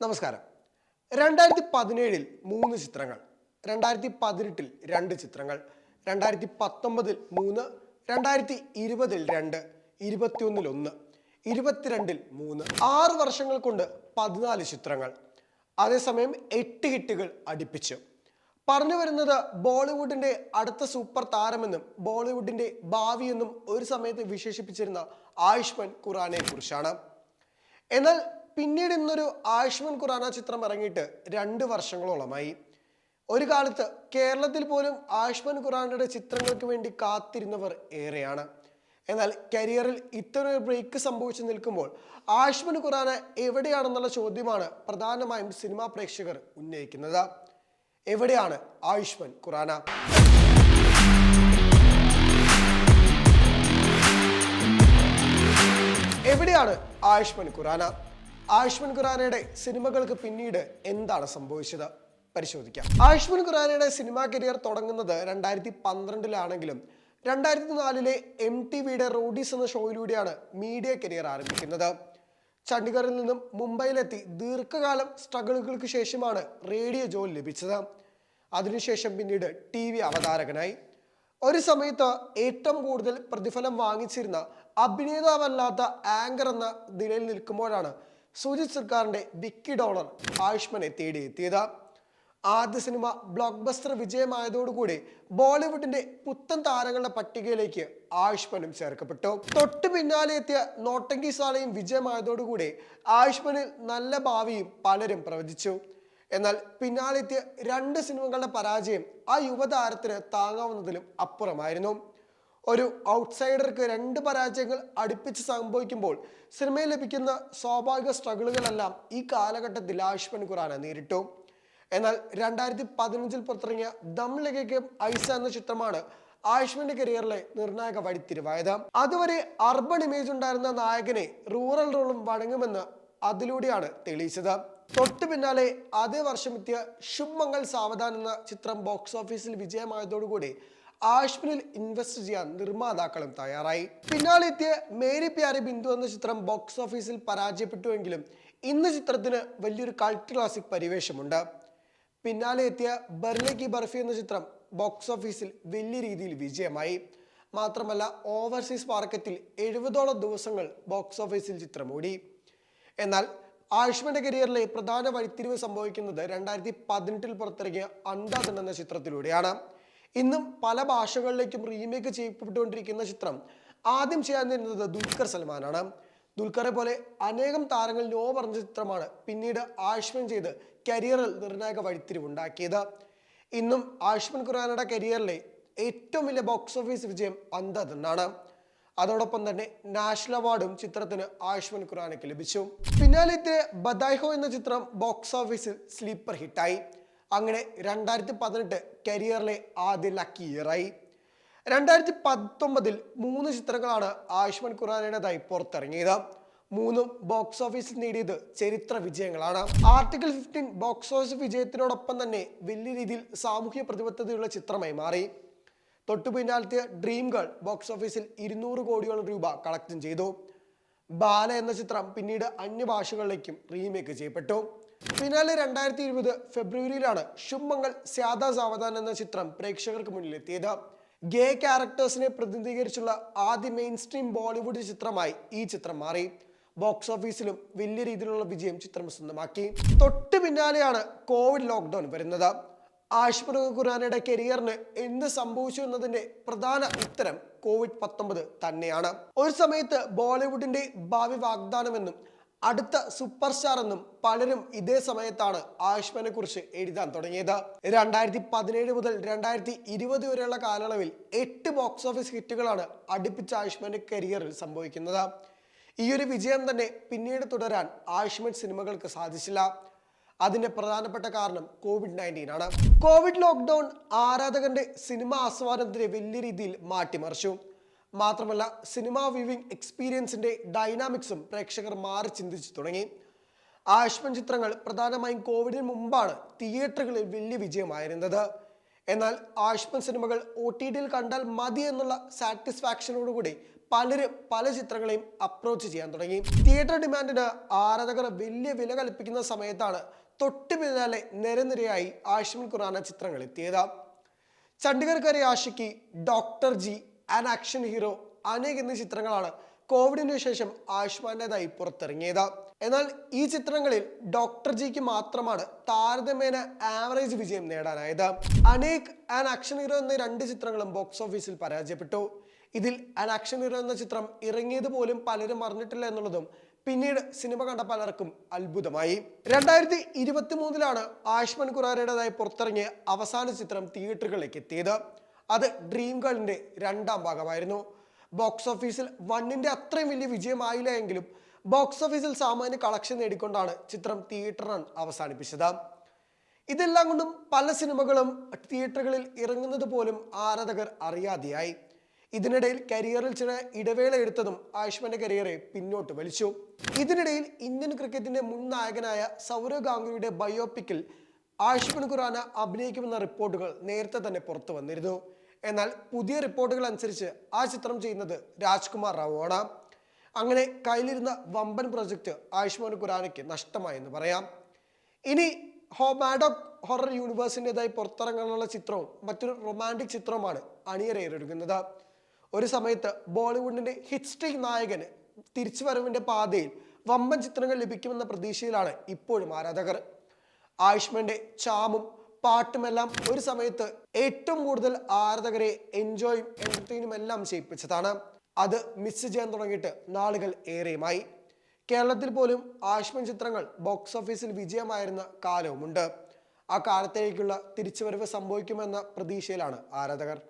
നമസ്കാരം. രണ്ടായിരത്തി പതിനേഴിൽ മൂന്ന് ചിത്രങ്ങൾ രണ്ടായിരത്തി പതിനെട്ടിൽ രണ്ട് ചിത്രങ്ങൾ രണ്ടായിരത്തി പത്തൊമ്പതിൽ മൂന്ന് രണ്ടായിരത്തി ഇരുപതിൽ രണ്ട് ഇരുപത്തിയൊന്നിൽ ഒന്ന് ഇരുപത്തിരണ്ടിൽ മൂന്ന് ആറ് വർഷങ്ങൾ കൊണ്ട് പതിനാല് ചിത്രങ്ങൾ. അതേസമയം എട്ട് ഹിറ്റുകൾ അടുപ്പിച്ചു. പറഞ്ഞു വരുന്നത് ബോളിവുഡിന്റെ അടുത്ത സൂപ്പർ താരമെന്നും ബോളിവുഡിന്റെ ഭാവിയെന്നും ഒരു സമയത്ത് വിശേഷിപ്പിച്ചിരുന്ന ആയുഷ്മാൻ ഖുറാനെ കുറിച്ചാണ് എന്നാൽ പിന്നീട് ഇന്നൊരു ആയുഷ്മാൻ ഖുറാന ചിത്രം ഇറങ്ങിയിട്ട് രണ്ട് വർഷങ്ങളോളമായി. ഒരു കാലത്ത് കേരളത്തിൽ പോലും ആയുഷ്മാൻ ഖുറാനയുടെ ചിത്രങ്ങൾക്ക് വേണ്ടി കാത്തിരുന്നവർ ഏറെയാണ്. എന്നാൽ കരിയറിൽ ഇത്തരൊരു ബ്രേക്ക് സംഭവിച്ചു നിൽക്കുമ്പോൾ ആയുഷ്മാൻ ഖുറാന എവിടെയാണെന്നുള്ള ചോദ്യമാണ് പ്രധാനമായും സിനിമാ പ്രേക്ഷകർ ഉന്നയിക്കുന്നത്. എവിടെയാണ് ആയുഷ്മാൻ ഖുറാന? എവിടെയാണ് ആയുഷ്മാൻ ഖുറാന? ആയുഷ്മാൻ ഖുറാനയുടെ സിനിമകൾക്ക് പിന്നീട് എന്താണ് സംഭവിച്ചത്? പരിശോധിക്കാം. ആയുഷ്മാൻ ഖുറാനയുടെ സിനിമാ കരിയർ തുടങ്ങുന്നത് രണ്ടായിരത്തി പന്ത്രണ്ടിലാണെങ്കിലും രണ്ടായിരത്തി നാലിലെ എം ടി വിയുടെ റോഡീസ് എന്ന ഷോയിലൂടെയാണ് മീഡിയ കരിയർ ആരംഭിക്കുന്നത്. ചണ്ഡീഗറിൽ നിന്നും മുംബൈയിലെത്തി ദീർഘകാലം സ്ട്രഗിളുകൾക്ക് ശേഷമാണ് റേഡിയോ ജോലി ലഭിച്ചത്. അതിനുശേഷം പിന്നീട് ടി വി അവതാരകനായി. ഒരു സമയത്ത് ഏറ്റവും കൂടുതൽ പ്രതിഫലം വാങ്ങിച്ചിരുന്ന അഭിനേതാവല്ലാത്ത ആങ്കർ എന്ന നിലയിൽ നിൽക്കുമ്പോഴാണ് സുജിത് സർക്കാരിന്റെ വിക്കി ഡോളർ ആയുഷ്മനെ തേടിയെത്തിയത്. ആദ്യ സിനിമ ബ്ലോക്ക് ബസ്റ്റർ വിജയമായതോടുകൂടി ബോളിവുഡിന്റെ പുത്തൻ താരങ്ങളുടെ പട്ടികയിലേക്ക് ആയുഷ്മനും ചേർക്കപ്പെട്ടു. തൊട്ടു പിന്നാലെ എത്തിയ നോട്ടങ്കി സാലയും വിജയമായതോടുകൂടി ആയുഷ്മനിൽ നല്ല ഭാവിയും പലരും പ്രവചിച്ചു. എന്നാൽ പിന്നാലെത്തിയ രണ്ട് സിനിമകളുടെ പരാജയം ആ യുവതാരത്തിന് താങ്ങാവുന്നതിലും അപ്പുറമായിരുന്നു. ഒരു ഔട്ട്സൈഡർക്ക് രണ്ട് പരാജയങ്ങൾ അടുപ്പിച്ച് സംഭവിക്കുമ്പോൾ സിനിമയിൽ ലഭിക്കുന്ന സ്വാഭാവിക സ്ട്രഗിളുകളെല്ലാം ഈ കാലഘട്ടത്തിൽ ആയുഷ്മൻ ഖുറാന നേരിട്ടു. എന്നാൽ രണ്ടായിരത്തി പതിനഞ്ചിൽ പുറത്തിറങ്ങിയ ദം ലഗയ്ക്ക് ഐസ എന്ന ചിത്രമാണ് ആയുഷ്മന്റെ കരിയറിലെ നിർണായക വഴിത്തിരിവായത്. അതുവരെ അർബൺ ഇമേജ് ഉണ്ടായിരുന്ന നായകനെ റൂറൽ റോളും വഴങ്ങുമെന്ന് അതിലൂടെയാണ് തെളിയിച്ചത്. തൊട്ടു പിന്നാലെ അതേ വർഷം എത്തിയ ശുഭമംഗൾ സാവധാൻ എന്ന ചിത്രം ബോക്സ് ഓഫീസിൽ വിജയമായതോടുകൂടി ആഷ്മിനിൽ ഇൻവെസ്റ്റ് ചെയ്യാൻ നിർമ്മാതാക്കളും തയ്യാറായി. പിന്നാലെ എത്തിയ മേരി പ്യാരി ബിന്ദു എന്ന ചിത്രം ബോക്സ് ഓഫീസിൽ പരാജയപ്പെട്ടുവെങ്കിലും ഇന്ന് ചിത്രത്തിന് വലിയൊരു കൾട്ട് ക്ലാസിക് പരിവേഷമുണ്ട്. പിന്നാലെ എത്തിയ ബർലെ കി ബർഫി എന്ന ചിത്രം ബോക്സ് ഓഫീസിൽ വലിയ രീതിയിൽ വിജയമായി. മാത്രമല്ല ഓവർസീസ് മാർക്കറ്റിൽ എഴുപതോളം ദിവസങ്ങൾ ബോക്സ് ഓഫീസിൽ ചിത്രം ഓടി. എന്നാൽ ആയുഷ്മാന്റെ കരിയറിലെ പ്രധാന വഴിത്തിരിവ് സംഭവിക്കുന്നത് രണ്ടായിരത്തി പതിനെട്ടിൽ പുറത്തിറങ്ങിയ അന്താദൻ എന്ന ചിത്രത്തിലൂടെയാണ്. ഇന്നും പല ഭാഷകളിലേക്കും റീമേക്ക് ചെയ്യപ്പെട്ടുകൊണ്ടിരിക്കുന്ന ചിത്രം ആദ്യം ചെയ്യാൻ നിന്നത് ദുൽഖർ സൽമാനാണ്. ദുൽഖറെ പോലെ അനേകം താരങ്ങൾ നോ പറഞ്ഞ ചിത്രമാണ് പിന്നീട് ആയുഷ്മാൻ ചെയ്ത് കരിയറിൽ നിർണായക വഴിത്തിരിവുണ്ടാക്കിയത്. ഇന്നും ആയുഷ്മാൻ ഖുറാനയുടെ കരിയറിലെ ഏറ്റവും വലിയ ബോക്സ് ഓഫീസ് വിജയം അന്താദനാണ് അതോടൊപ്പം തന്നെ നാഷണൽ അവാർഡും ചിത്രത്തിന് ആയുഷ്മാൻ ഖുറാനയ്ക്ക് ലഭിച്ചു. പിന്നാലെ ബദായ്ഹോ എന്ന ചിത്രം ബോക്സ് ഓഫീസിൽ സ്ലീപ്പർ ഹിറ്റായി അങ്ങനെ രണ്ടായിരത്തി പതിനെട്ട് കരിയറിലെ ആദ്യ ലക്കി ഇയറായി രണ്ടായിരത്തി പത്തൊമ്പതിൽ മൂന്ന് ചിത്രങ്ങളാണ് ആയുഷ്മാൻ ഖുറാനയുടേതായി പുറത്തിറങ്ങിയത്. മൂന്നും ബോക്സ് ഓഫീസിൽ നേടിയത് ചരിത്ര വിജയങ്ങളാണ്. ആർട്ടിക്കിൾ ഫിഫ്റ്റീൻ ബോക്സ് ഓഫീസ് വിജയത്തിനോടൊപ്പം തന്നെ വലിയ രീതിയിൽ സാമൂഹ്യ പ്രതിബദ്ധതയുള്ള ചിത്രമായി മാറി. തൊട്ടു പിന്നാലത്തെ ഡ്രീം ഗേൾ ബോക്സ് ഓഫീസിൽ ഇരുന്നൂറ് കോടിയോളം രൂപ കളക്റ്റും ചെയ്തു. ബാല എന്ന ചിത്രം പിന്നീട് അന്യഭാഷകളിലേക്കും റീമേക്ക് ചെയ്യപ്പെട്ടു. പിന്നാലെ രണ്ടായിരത്തി ഇരുപത് ഫെബ്രുവരിയിലാണ് ശുഭമംഗൾ സ്യാദ സാവധാൻ എന്ന ചിത്രം പ്രേക്ഷകർക്ക് മുന്നിലെത്തിയത്. ഗേ ക്യാരക്ടേഴ്സിനെ പ്രതിനിധീകരിച്ചുള്ള ആദ്യ മെയിൻ സ്ട്രീം ബോളിവുഡ് ചിത്രമായി ഈ ചിത്രം മാറി. ബോക്സ് ഓഫീസിലും വലിയ രീതിയിലുള്ള വിജയം ചിത്രം സ്വന്തമാക്കി. തൊട്ട് പിന്നാലെയാണ് കോവിഡ് ലോക്ക്ഡൌൺ വരുന്നത്. ആഷ്മർ ഖുറാനയുടെ കരിയറിന് എന്ത് സംഭവിച്ചു എന്നതിന്റെ പ്രധാന ഉത്തരം കോവിഡ് പത്തൊമ്പത് തന്നെയാണ്. ഒരു സമയത്ത് ബോളിവുഡിന്റെ ഭാവി വാഗ്ദാനമെന്നും അടുത്ത സൂപ്പർ സ്റ്റാർ എന്നും പലരും ഇതേ സമയത്താണ് ആയുഷ്മാനെ കുറിച്ച് എഴുതാൻ തുടങ്ങിയത്. രണ്ടായിരത്തി പതിനേഴ് മുതൽ രണ്ടായിരത്തി ഇരുപത് വരെയുള്ള കാലയളവിൽ എട്ട് ബോക്സ് ഓഫീസ് ഹിറ്റുകളാണ് അടുപ്പിച്ച ആയുഷ്മാന്റെ കരിയറിൽ സംഭവിക്കുന്നത്. ഈ ഒരു വിജയം തന്നെ പിന്നീട് തുടരാൻ ആയുഷ്മാൻ സിനിമകൾക്ക് സാധിച്ചില്ല. അതിന്റെ പ്രധാനപ്പെട്ട കാരണം കോവിഡ് നയന്റീൻ ആണ്. കോവിഡ് ലോക്ക്ഡൌൺ ആരാധകന്റെ സിനിമ ആസ്വാദനത്തിന് വലിയ രീതിയിൽ മാറ്റിമറിച്ചു. മാത്രമല്ല സിനിമ വ്യൂവിംഗ് എക്സ്പീരിയൻസിന്റെ ഡൈനാമിക്സും പ്രേക്ഷകർ മാറി ചിന്തിച്ചു തുടങ്ങി. ആയുഷ്മാൻ ചിത്രങ്ങൾ പ്രധാനമായും കോവിഡിന് മുമ്പാണ് തിയേറ്ററുകളിൽ വലിയ വിജയമായിരുന്നത്. എന്നാൽ ആയുഷ്മാൻ സിനിമകൾ ഒ ടി കണ്ടാൽ മതി എന്നുള്ള സാറ്റിസ്ഫാക്ഷനോടുകൂടി പലരും പല ചിത്രങ്ങളെയും അപ്രോച്ച് ചെയ്യാൻ തുടങ്ങി. തിയേറ്റർ ഡിമാൻഡിന് ആരാധകർ വലിയ വില കൽപ്പിക്കുന്ന സമയത്താണ് തൊട്ടു പിന്നാലെ നിരനിരയായി ആയുഷ്മൻ ഖുറാന ചിത്രങ്ങൾ എത്തിയത്. ചണ്ഡീഗർക്കാരി Aashiqui doctor G an action hero Anek എന്നീ ചിത്രങ്ങളാണ് കോവിഡിന് ശേഷം ആയുഷ്മാന്റേതായി പുറത്തിറങ്ങിയത്. എന്നാൽ ഈ ചിത്രങ്ങളിൽ ഡോക്ടർ ജിക്ക് മാത്രമാണ് താരതമ്യേന ആവറേജ് വിജയം നേടാനായത്. അനേക് ആൻഡ് ആക്ഷൻ ഹീറോ എന്ന രണ്ട് ചിത്രങ്ങളും ബോക്സ് ഓഫീസിൽ പരാജയപ്പെട്ടു. ഇതിൽ ആൻ ആക്ഷൻ ഹീറോ എന്ന ചിത്രം ഇറങ്ങിയത് പോലും പലരും അറിഞ്ഞിട്ടില്ല എന്നുള്ളതും പിന്നീട് സിനിമ കണ്ട പലർക്കും അത്ഭുതമായി. രണ്ടായിരത്തി ഇരുപത്തി മൂന്നിലാണ് ആയുഷ്മാൻ ഖുറാരയുടേതായി പുറത്തിറങ്ങിയ അവസാന ചിത്രം തിയേറ്ററുകളിലേക്ക് എത്തിയത്. അത് ഡ്രീം ഗേളിന്റെ രണ്ടാം ഭാഗമായിരുന്നു. ബോക്സ് ഓഫീസിൽ വണ്ണിന്റെ അത്രയും വലിയ വിജയമായില്ല എങ്കിലും ബോക്സ് ഓഫീസിൽ സാമാന്യ കളക്ഷൻ നേടിക്കൊണ്ടാണ് ചിത്രം തിയേറ്റർ റൺ അവസാനിപ്പിച്ചത്. ഇതെല്ലാം കൊണ്ടും പല സിനിമകളും തിയേറ്ററുകളിൽ ഇറങ്ങുന്നത് പോലും ആരാധകർ അറിയാതെയായി. ഇതിനിടയിൽ കരിയറിൽ ചില ഇടവേള എടുത്തതും ആയുഷ്മാന്റെ കരിയറെ പിന്നോട്ട് വലിച്ചു. ഇതിനിടയിൽ ഇന്ത്യൻ ക്രിക്കറ്റിന്റെ മുൻ നായകനായ സൗരവ് ഗാംഗുലിയുടെ ബയോപിക്കിൽ ആയുഷ്മാൻ ഖുറാന അഭിനയിക്കുമെന്ന റിപ്പോർട്ടുകൾ നേരത്തെ തന്നെ പുറത്തു വന്നിരുന്നു. എന്നാൽ പുതിയ റിപ്പോർട്ടുകൾ അനുസരിച്ച് ആ ചിത്രം ചെയ്യുന്നത് രാജ്കുമാർ റാവു ആണ് അങ്ങനെ കയ്യിലിരുന്ന വമ്പൻ പ്രൊജക്റ്റ് ആയുഷ്മാൻ ഖുറാനയ്ക്ക് നഷ്ടമായെന്ന് പറയാം. ഇനി ഹോ മാഡോക് ഹൊറർ യൂണിവേഴ്സിന്റെതായി പുറത്തിറങ്ങാനുള്ള ചിത്രവും മറ്റൊരു റൊമാന്റിക് ചിത്രവുമാണ് അണിയറയൊരുങ്ങുന്നത് ഒരു സമയത്ത് ബോളിവുഡിന്റെ ഹിറ്റ് സ്ട്രീക്ക് നായകന് തിരിച്ചുവരവിന്റെ പാതയിൽ വമ്പൻ ചിത്രങ്ങൾ ലഭിക്കുമെന്ന പ്രതീക്ഷയിലാണ് ഇപ്പോഴും ആരാധകർ. ആയുഷ്മാന്റെ ചാമും പാട്ടുമെല്ലാം ഒരു സമയത്ത് ഏറ്റവും കൂടുതൽ ആരാധകരെ എൻജോയും എന്റർടൈനും എല്ലാം ചെയ്യിപ്പിച്ചതാണ്. അത് മിസ് ചെയ്യാൻ തുടങ്ങിയിട്ട് നാളുകൾ ഏറെയുമായി. കേരളത്തിൽ പോലും ആഷ്മൻ ചിത്രങ്ങൾ ബോക്സ് ഓഫീസിൽ വിജയമായിരുന്ന കാലവുമുണ്ട്. ആ കാലത്തേക്കുള്ള തിരിച്ചുവരവ് സംഭവിക്കുമെന്ന പ്രതീക്ഷയിലാണ് ആരാധകർ.